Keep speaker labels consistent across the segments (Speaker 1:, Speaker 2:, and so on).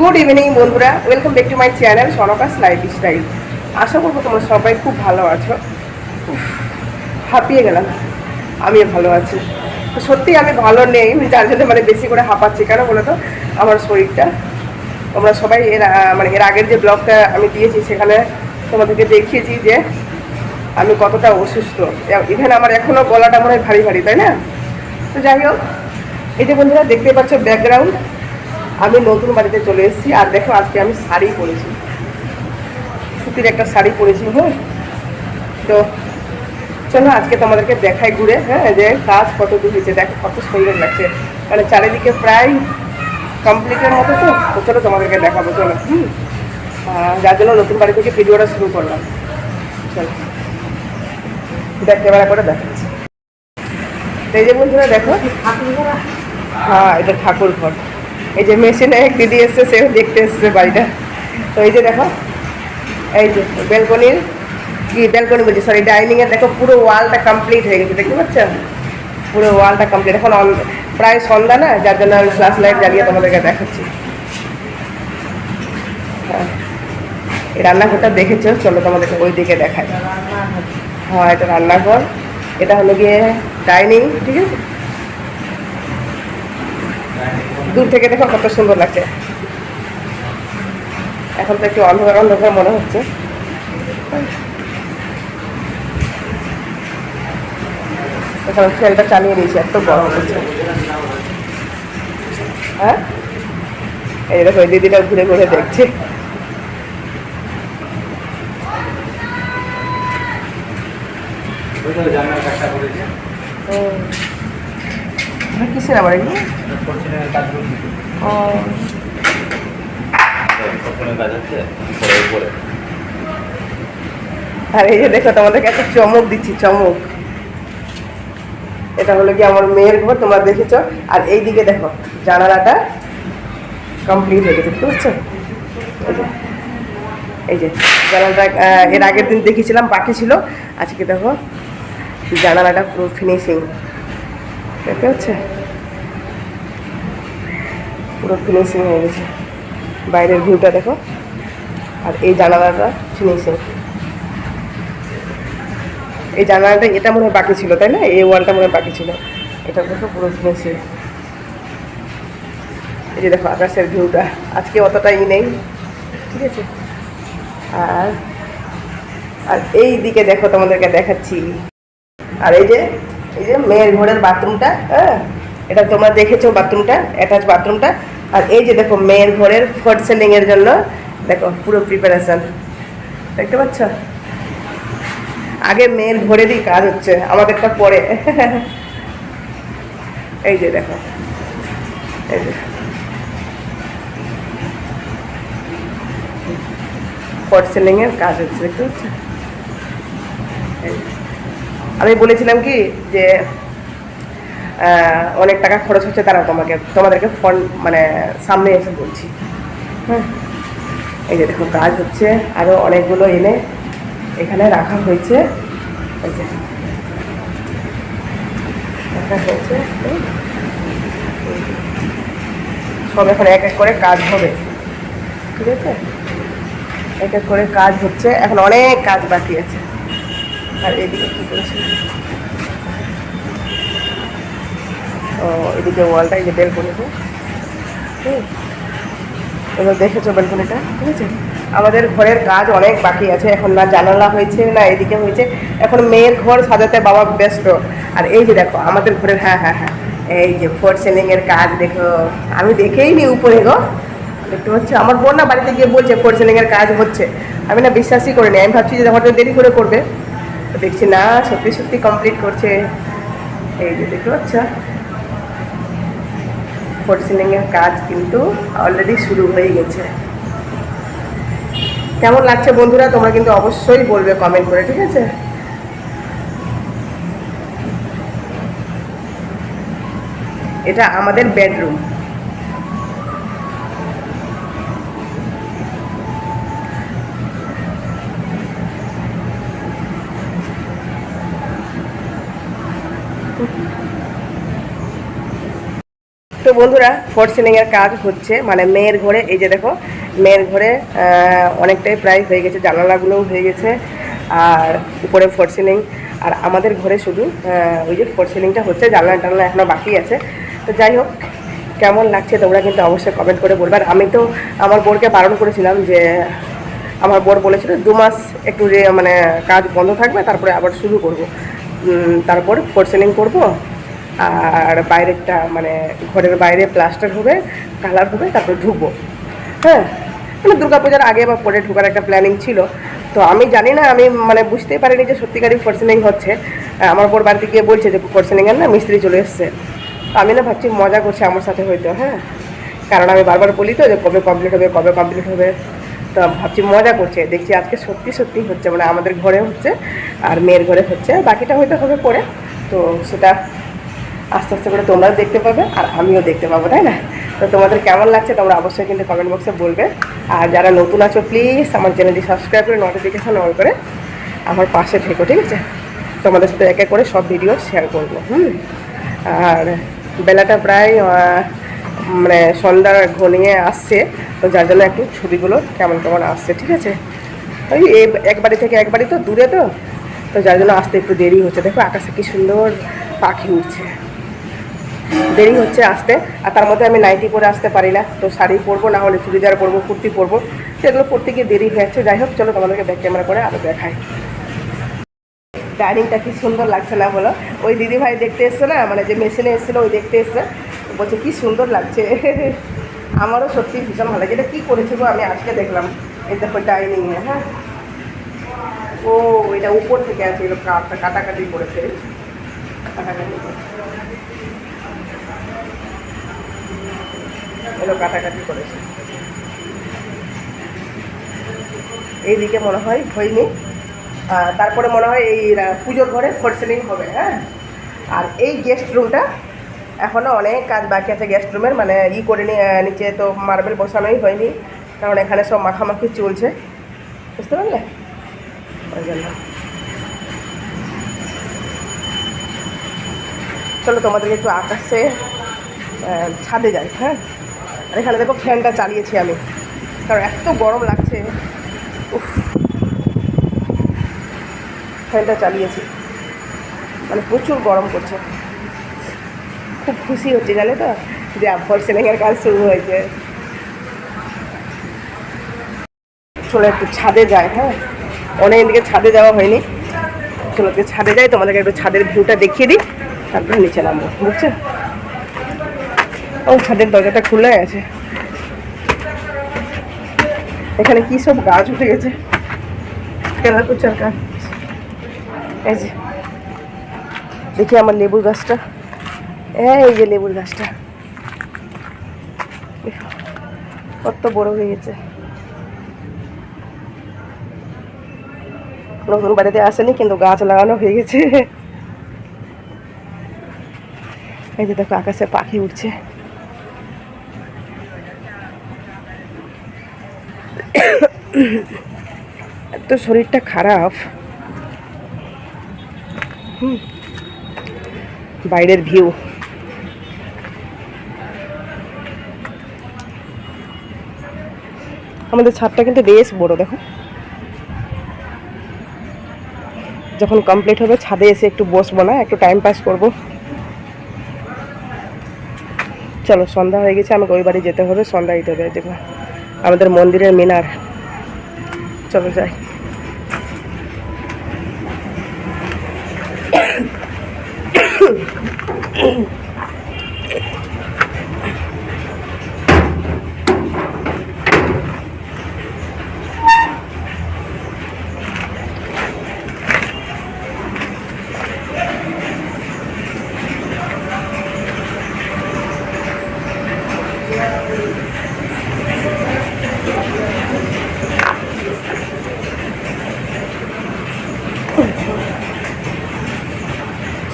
Speaker 1: Good evening বন্ধুরা। Welcome back to my channel সনকাস life style আশা করব তোমরা সবাই খুব ভালো আছো। হাঁপিয়ে গেলাম। আমিও ভালো আছি। তো সত্যি আমি ভালো নেই যার জন্য মানে বেশি করে হাঁপাচ্ছি। কেন বলো তো? আমার শরীরটা। তোমরা সবাই এর মানে এর আগের যে ব্লগটা আমি দিয়েছি, সেখানে তোমাদেরকে দেখিয়েছি যে আমি কতটা অসুস্থ। ইভেন আমার এখনও গলাটা মনে হয় ভারী ভারী, তাই না? তো যাই হোক, এই যে বন্ধুরা দেখতে পাচ্ছ ব্যাকগ্রাউন্ড আমি নতুন বাড়িতে চলে এসেছি, আর দেখো আজকে আমি শাড়ি পরেছি। সুতির একটা শাড়ি পরেছি হ্যাঁ। তো চলো আজকে তোমাদেরকে দেখাই ঘুরে হ্যাঁ যে কাজ কত দূর হয়েছে। দেখো কত সুন্দর লাগছে। মানে চারিদিকে প্রায় কমপ্লিটের মতো তো তো চলো তোমাদেরকে দেখাবো, চলো। হুম। যার জন্য নতুন বাড়ি থেকে ভিডিওটা শুরু করলাম। চলো। দেখ ক্যামেরা করে দেখাচ্ছি। এই যে বন্ধুরা, দেখো। হ্যাঁ এটা ঠাকুর ঘর। এই যে মেশিনে এক দিদি এসছে সে দেখতে এসছে বাড়িটা। তো এই যে দেখো, এই যে ব্যালকনির কি ব্যালকনি বলছি সরি ডাইনিংয়ে দেখো পুরো ওয়ালটা কমপ্লিট হয়ে গেছে, দেখতে পাচ্ছেন পুরো ওয়ালটা কমপ্লিট এখন প্রায় সন্ধ্যা না, যার জন্য আমি ফ্ল্যাশ লাইট জ্বালিয়ে তোমাদেরকে দেখাচ্ছি। হ্যাঁ এই রান্নাঘরটা দেখেছ? চলো তোমাদেরকে ওই দিকে দেখায় হ্যাঁ এটা রান্নাঘর। এটা হলো গিয়ে ডাইনিং, ঠিক আছে? দূর থেকে দেখো কত সুন্দর লাগছে। এখন তো একটু অন্ধকার অন্ধকার মনে হচ্ছে। এখন ফ্যানটা চালিয়ে নিয়েছি এত গরম হচ্ছে। হ্যাঁ? এই দেখো এই দিদিটা ঘুরে ঘুরে দেখছে।
Speaker 2: ওই তো জানলার কাজটা করেছে
Speaker 1: হুম। এটা কিসের আবার এগুলো ও। আর এই যে দেখো তোমাদেরকে একটা চমক দিচ্ছি চমক। এটা হলো কি আমার মেয়ের ঘর তোমরা দেখেছ। আর এই দিকে দেখো জানালাটা কমপ্লিট হয়ে গেছে যে এই যে জানালাটা এর আগের দিন দেখেছিলাম বাকি ছিল। আজকে দেখো জানালাটা পুরো ফিনিশিং দেখতে হচ্ছে? পুরো ফিনিশিং হয়ে গেছে। বাইরের ভিউটা দেখো। আর এই জানালাটা ফিনিশিং এই জানালাটা এটা মনে হয় বাকি ছিল, তাই না? এই ওয়ালটা মনে হয় বাকি ছিল। এটা দেখো পুরো ফিনিশিং এই যে দেখো আকাশের ভিউটা আজকে অতটা ই নেই। ঠিক আছে? আর আর এই দিকে দেখো তোমাদেরকে দেখাচ্ছি। আর এই যে এই যে মেয়ের ঘরের বাথরুমটা হ্যাঁ? এটা তোমরা দেখেছ বাথরুমটা অ্যাটাচ বাথরুমটা। আর এই যে দেখো মেয়ের ঘরের ফোর্ট সেলিংয়ের জন্য, দেখো পুরো প্রিপারেশন দেখতে পাচ্ছ? আগে মেয়ের ঘরেরই কাজ হচ্ছে আমাদেরটা পরে। এই যে দেখো, এই যে। ফট সেলিংয়ের কাজ হচ্ছে, দেখতে পাচ্ছ? এই। আমি বলেছিলাম কি যে অনেক টাকা খরচ হচ্ছে তারা তোমাকে, তোমাদেরকে ফোন মানে সামনে এসে বলছি। হ্যাঁ এই যে দেখো, কাজ হচ্ছে আরও অনেকগুলো এনে এখানে রাখা হয়েছে। রাখা হয়েছে। সব এখন এক এক করে কাজ হবে। ঠিক আছে? এক এক করে কাজ হচ্ছে, এখন অনেক কাজ বাকি আছে। আর এদিকে কী করেছি? ও, এদিকে ওয়ালটা যে বেলকনিতে হুম। এবার দেখেছ বেলকনিটা ঠিক আছে? আমাদের ঘরের কাজ অনেক বাকি আছে। এখন না জানালা হয়েছে, না এদিকে হয়েছে। এখন মেয়ের ঘর সাজাতে বাবা ব্যস্ত। আর এই যে দেখো, আমাদের ঘরের হ্যাঁ হ্যাঁ হ্যাঁ। এই যে ফোর সেলিংয়ের কাজ দেখো। আমি দেখেই নি উপরে গো। দেখতে পাচ্ছি? আমার বোন না বাড়িতে গিয়ে বলছে ফোর সেলিংয়ের কাজ হচ্ছে। আমি না বিশ্বাসই করিনি। আমি ভাবছি যে হয়তো দেরি করে করবে। দেখছি, না, সত্যি সত্যি কমপ্লিট করছে। এই যে দেখতে পাচ্ছ? ফোর সিলিংয়ের কাজ কিন্তু অলরেডি শুরু হয়ে গেছে। কেমন লাগছে বন্ধুরা? তোমরা কিন্তু অবশ্যই বলবে কমেন্ট করে, ঠিক আছে? এটা আমাদের বেডরুম বন্ধুরা ফোর সিলিংয়ের কাজ হচ্ছে মানে মেয়ের ঘরে, এই যে দেখো, মেয়ের ঘরে অনেকটাই প্রায় হয়ে গেছে, জানালাগুলোও হয়ে গেছে, আর উপরে ফোর সিলিং আর আমাদের ঘরে শুধু ওই যে ফোর সিলিংটা হচ্ছে জানলা টানলা এখনও বাকি আছে। তো যাই হোক, কেমন লাগছে তোমরা কিন্তু অবশ্যই কমেন্ট করে বলবে। আর আমি তো আমার বোরকে বারণ করেছিলাম যে, আমার বোর বলেছিল, দু মাস একটু মানে কাজ বন্ধ থাকবে, তারপরে আবার শুরু করব। তারপর ফোর সিলিং করব আর বাইরেরটা মানে ঘরের বাইরে প্লাস্টার হবে, কালার হবে, তারপর ঢুকবো। হ্যাঁ মানে দুর্গাপূজার আগে বা পরে ঢোকার একটা প্ল্যানিং ছিল। তো আমি জানি না, আমি মানে বুঝতেই পারিনি যে সত্যিকারই ফোরসেলিং হচ্ছে। আমার বোর বাড়িতে গিয়ে বলছে যে ফোরসেলিংয়ের না মিস্ত্রি চলে এসছে। তো আমি না ভাবছি মজা করছে আমার সাথে হয়তো হ্যাঁ। কারণ আমি বারবার বলি তো যে কবে কমপ্লিট হবে, কবে কমপ্লিট হবে। তো ভাবছি মজা করছে, দেখছি আজকে সত্যি সত্যি হচ্ছে মানে আমাদের ঘরে হচ্ছে আর মেয়ের ঘরে হচ্ছে। বাকিটা হয়তো হবে পরে। তো সেটা আস্তে আস্তে করে তোমরাও দেখতে পাবে আর আমিও দেখতে পাবো, তাই না? তো তোমাদের কেমন লাগছে তোমরা অবশ্যই কিন্তু কমেন্ট বক্সে বলবে। আর যারা নতুন আছো প্লিজ আমার চ্যানেলটি সাবস্ক্রাইব করে নোটিফিকেশান অন করে আমার পাশে থেকো, ঠিক আছে? তোমাদের সাথে এক এক করে সব ভিডিও শেয়ার করব, হুম? আর বেলাটা প্রায় মানে সন্ধ্যা ঘনিয়ে আসছে, তো যার জন্য একটু ছবিগুলো কেমন কেমন আসছে, ঠিক আছে? ওই এক বাড়ি থেকে এক বাড়ি তো দূরে তো তো যার জন্য আসতে একটু দেরি হচ্ছে। দেখো আকাশে কি সুন্দর পাখি উঠছে দেরি হচ্ছে আসতে, আর তার মধ্যে আমি নাইটি পরে আসতে পারি না। তো শাড়ি পরবো, না হলে চুড়িদার পরবো, কুর্তি পরবো। সেগুলো পরতে গিয়ে দেরি হয়ে যাচ্ছে যাই হোক, চলো তোমাদেরকে ব্যাক ক্যামেরা করে আরও দেখাই। ডাইনিংটা কি সুন্দর লাগছে না বলো? ওই দিদি ভাই দেখতে এসছে না? মানে যে মেশিনে এসেছিল, ওই দেখতে এসছে। বলছে, কি সুন্দর লাগছে। আমারও সত্যি ভীষণ ভালো লাগে। এটা কী করেছে গো? আমি আজকে দেখলাম। এই দেখো ডাইনিংয়ে হ্যাঁ। ও, এটা উপর থেকে আছে এগুলো কাটা কাটাকাটি করেছে। কাটাকাটি করেছে। এগুলো কাটাকাটি করেছে। এইদিকে মনে হয় হয়নি। তারপরে মনে হয় এই পুজোর ঘরে ফোর সিলিং হবে হ্যাঁ? আর এই গেস্ট রুমটা এখনও অনেক কাজ বাকি আছে গেস্ট রুমের মানে ই করে নিচে তো মার্বেল বসানোই হয়নি, কারণ এখানে সব মাখামাখি চলছে। বুঝতে পারলে? ওই জন্য। চলো তোমাদেরকে একটু আকাশে ছাদে যাই হ্যাঁ? আর এখানে দেখো ফ্যানটা চালিয়েছি আমি। কারণ এত গরম লাগছে। উফ। ফ্যানটা চালিয়েছি। মানে প্রচুর গরম করছে খুব খুশি হচ্ছে, জানে তো? যে ফর সেলিংয়ের কাজ শুরু হয়েছে। চলো একটু ছাদে যায় হ্যাঁ? অনেক দিকে ছাদে যাওয়া হয়নি। চলো ছাদে যাই, তোমাদেরকে একটু ছাদের ভিউটা দেখিয়ে দিই। তারপরে নিচে নামবো, বুঝছ? ও, ছাদের দরজাটা খুলে আছে। এখানে কি সব গাছ উঠে গেছে? কেনা কুচার গাছ এই যে, দেখি আমার লেবুর গাছটা। এই যে লেবুর গাছটা। কত বড় হয়ে গেছে। নতুন বাড়িতে আসেনি, কিন্তু গাছ লাগানো হয়ে গেছে। এই যে দেখো, আকাশে পাখি উঠছে। এত শরীরটা খারাপ। হুম। বাইরের ভিউ। আমাদের ছাদটা কিন্তু বেশ বড়, দেখো। যখন কমপ্লিট হবে, ছাদে এসে একটু বসবো না, একটু টাইম পাস করব। চলো, সন্ধ্যা হয়ে গেছে, আমাকে ওই বাড়ি যেতে হবে, সন্ধ্যা দিতে হবে, দেখো। আমাদের মন্দিরের মিনার। চলো যাই।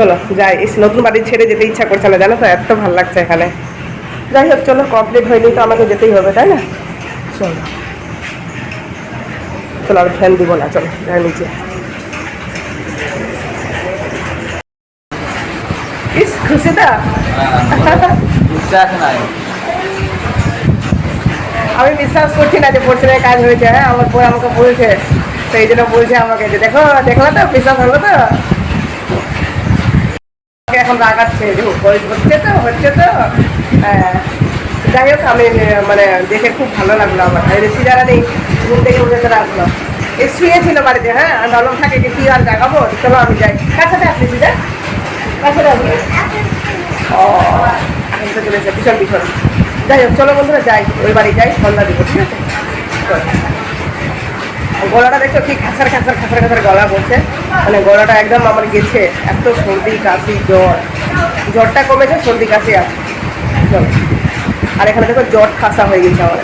Speaker 1: চলো যাই এই নতুন বাড়ি ছেড়ে যেতে ইচ্ছা করছে না জানো তো এত ভালো লাগছে এখানে। যাই হোক চলো কমপ্লিট হয়নি তো আমাকে যেতেই হবে তাই না? চলো। চলো আর ফ্যান দিব না চলো যাই নিচে। ইস খুশি তো? আমি বিশ্বাস করছি না যে পরিশ্রমের কাজ হয়েছে হ্যাঁ আমার বই আমাকে বলছে সেই জন্য বলছে আমাকে যে দেখো দেখল তো বিশ্বাস হলো তো? এখন রাগাচ্ছে হচ্ছে তো হচ্ছে তো। হ্যাঁ যাই হোক, আমি মানে দেখে খুব ভালো লাগল আমার। এই রেসিদারা নেই, ঘুম থেকে উঠে চলে আসলো। এই শুয়েছিল বাড়িতে হ্যাঁ আমি ভাবলাম থাকে যে কী আর জাগাবো চলো, আমি যাই। কার সাথে আসলি দিদা কার সাথে আসলি ও চলে ভীষণ ভীষণ যাই হোক, চলো বন্ধুরা, যাই। ওই বাড়ি যাই, সন্ধ্যা দিব, ঠিক আছে? গলাটা দেখছ কি খাসার খাসার খাসার খাসার গলা বলছে? মানে গলাটা একদম আমার গেছে, এত সর্দি কাশি, জ্বর। জ্বরটা কমেছে, সর্দি কাশি আছে। আর এখানে দেখো জ্বর খাসা হয়ে গেছে আমার।